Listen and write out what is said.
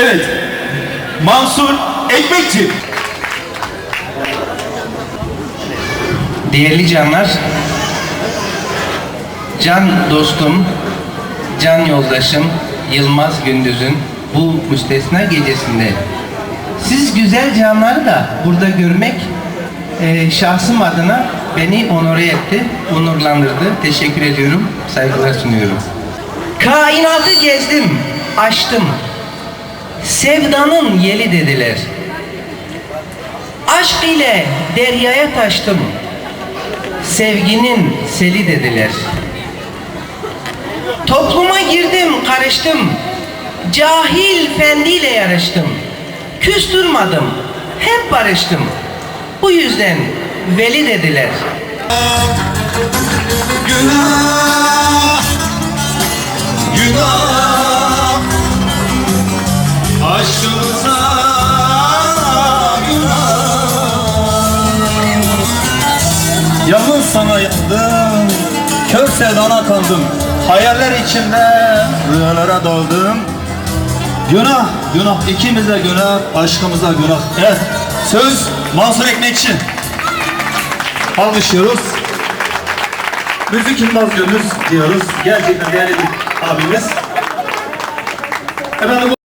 Evet. Mansur Ekmekçi. Değerli canlar, can dostum, can yoldaşım Yılmaz Gündüz'ün bu müstesna gecesinde siz güzel canları da burada görmek e, şahsım adına beni onore etti, onurlandırdı. Teşekkür ediyorum, saygılar sunuyorum. Kainatı gezdim, açtım. Sevdanın yeli dediler. Aşk ile deryaya taştım. Sevginin seli dediler. Topluma girdim, karıştım. Cahil fendiyle yarıştım. Küstürmadım, hep barıştım. Bu yüzden veli dediler. Günah. Günah. Yalnız sana yandım. Kör sevdana kandım. Hayaller içinde rüyalara daldım. Günah, günah. ikimize günah, aşkımıza günah. Evet, söz Mansur Ekmekçi. Alkışlıyoruz. Müzik Yılmaz Gönül diyoruz. Gerçekten değerli bir abimiz. Efendim